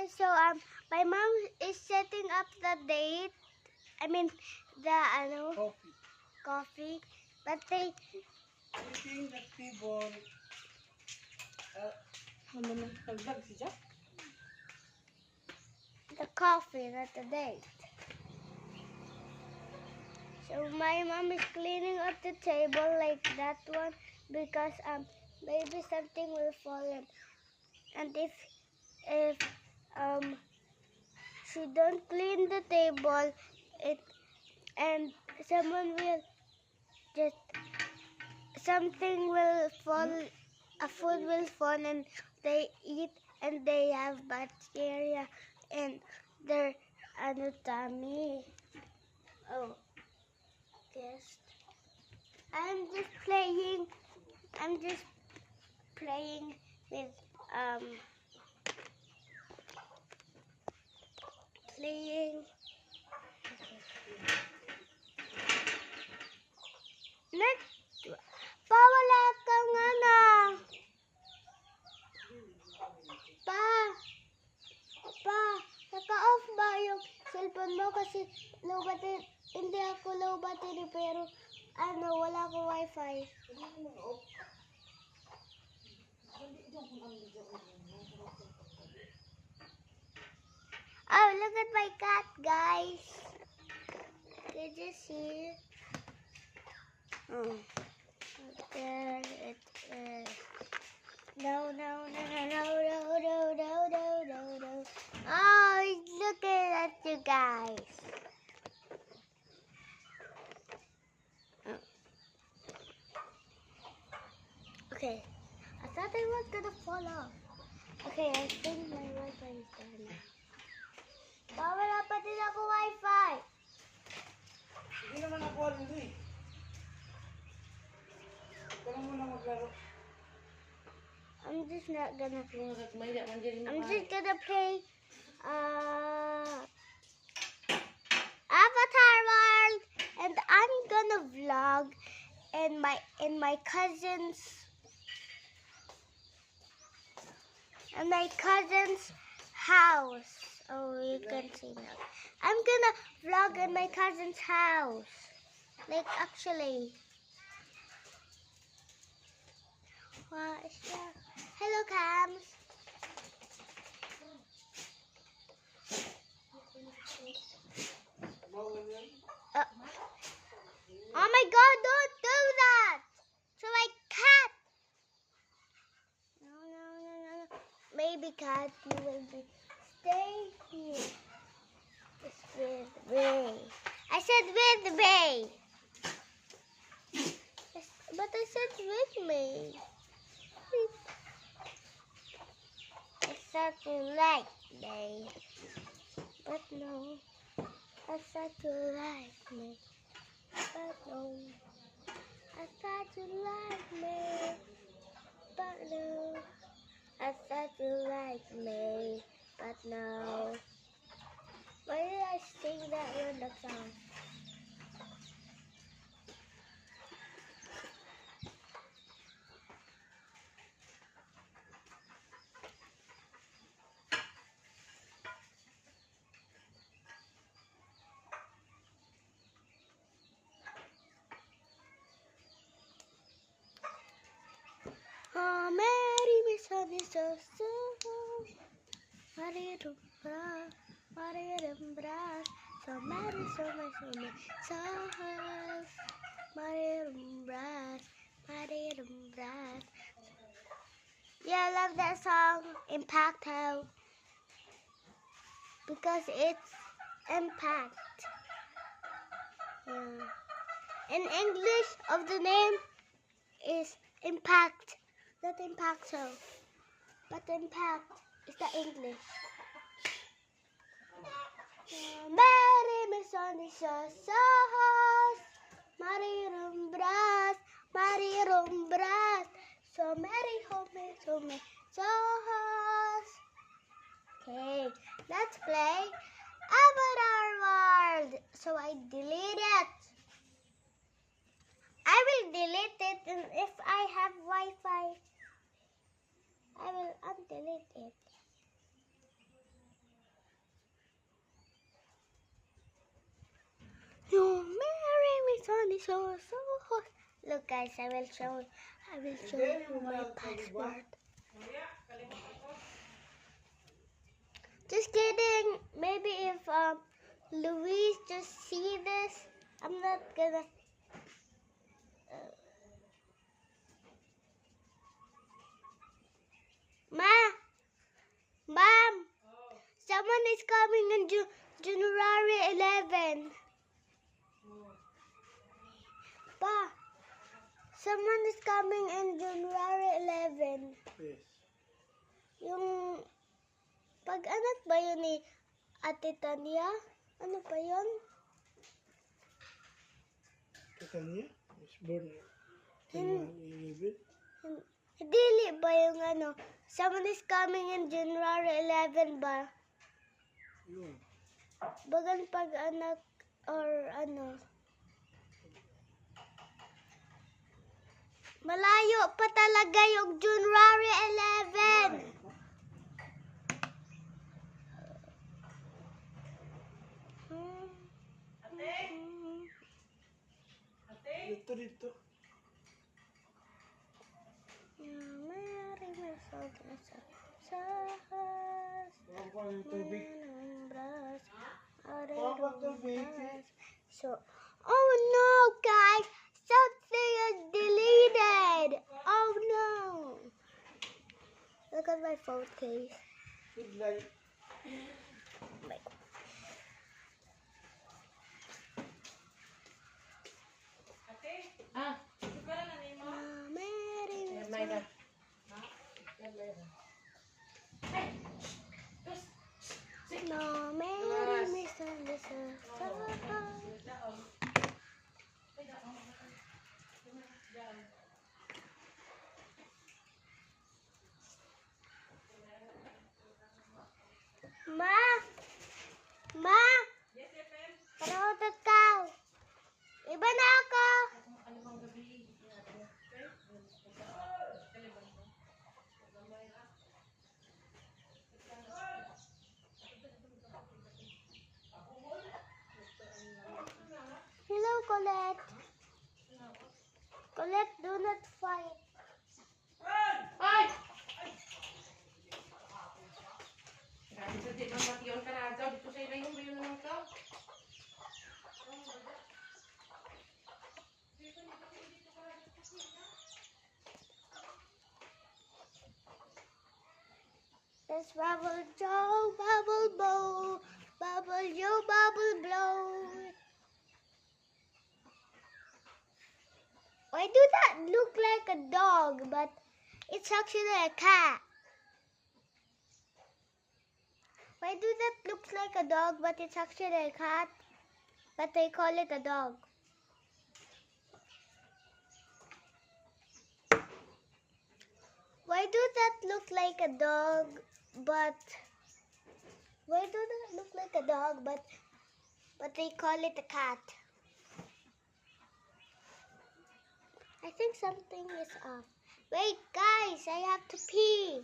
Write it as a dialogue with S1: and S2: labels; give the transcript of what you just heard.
S1: Okay, so um, my mom is setting up the date. I mean, the ano,
S2: Coffee.
S1: coffee. But they,
S2: Eating the table. Uh,
S3: Ano na? Tagdag si
S1: the coffee, not the date. So my mom is cleaning up the table like that one because um maybe something will fall in. And if if um she don't clean the table, it and someone will just something will fall, a food will fall and they eat and they have bacteria in their ano tummy. Oh, yes. I'm just playing. I'm just playing with um playing. Next, my cat, guys. Did you see? Oh, there it is. No, no, no, no, no, no, no, no, no, no. Oh, he's looking at you guys. Oh. Okay, I thought I was gonna fall off. Okay, I think my Wi-Fi is there now. Bawala pa din ako Wi-Fi.
S2: Hindi naman ako alam eh. Ikaw lang muna maglaro.
S1: I'm just not gonna
S3: Kung sa tumaya, mandiyan
S1: I'm just gonna play uh Avatar World and I'm gonna vlog in my in my cousin's in my cousin's house. Oh you can see now. I'm gonna vlog in my cousin's house. Like actually. What? Hello Cams. Uh, oh my god, don't do that! To my cat! No, no, no, no, no. Maybe cat, you will be. Me. I said with me. But I said with me. I said you like me. But no. I thought you liked me, but no. I thought you liked me, but no. I thought you liked me, but no. Why did I sing that random song? Oh, Mary, Miss Honey, so so. Maria Dumbra, Maria Dumbra, so Mary, so my, so my, so Maria Dumbra, Maria Dumbra. Yeah, I love that song, Impacto, because it's impact. Yeah. In English, of the name is impact, not impacto, but impact is the English. Mary me sonishos, Mary rumbras, Mary rumbras, so Mary home, so me, so Okay, let's play Avatar World. So I delete it. I will delete it if I have Wi-Fi. I will undelete it. You marry me, Sonny, so so hot. Look, guys, I will show. I will show you my password. Just kidding. Maybe if um, Louise just see this, I'm not gonna. Is coming on Ju- January 11. Pa, someone is coming in January 11.
S2: Yes.
S1: Yung pag-anak ba yun ni Ate Tanya? Ano pa yun?
S2: Kita niya? Was born January 11.
S1: Hin- Dili ba yung ano? Someone is coming in January 11 ba?
S2: Yun.
S1: Bagan pag-anak or ano? Malayo pa talaga yung January 11. Hmm. Hmm.
S2: Dito, dito.
S1: Sa sahas
S2: pa yung tubig.
S1: So, oh no, guys, something is deleted. Oh no. Look at my phone case.
S2: Good light.
S1: Wait.
S3: Ah,
S1: Mary
S3: yan, Mayra.
S1: No, Mary misunderstood. Ma! Ma! Panood ka! Iba na ako! Hello, Colette. Do not fight.
S3: Ay! Grabe sa di man pati yung karagaw. Dito sa ila yung bayo naman ka.
S1: Let's bubble Joe, bubble blow, bubble Joe, bubble blow. Why do that look like a dog, but it's actually a cat? Why do that look like a dog, but it's actually a cat? But they call it a dog. Why do that look like a dog, but why do that look like a dog, but but they call it a cat? I think something is off. Wait, guys, I have to pee.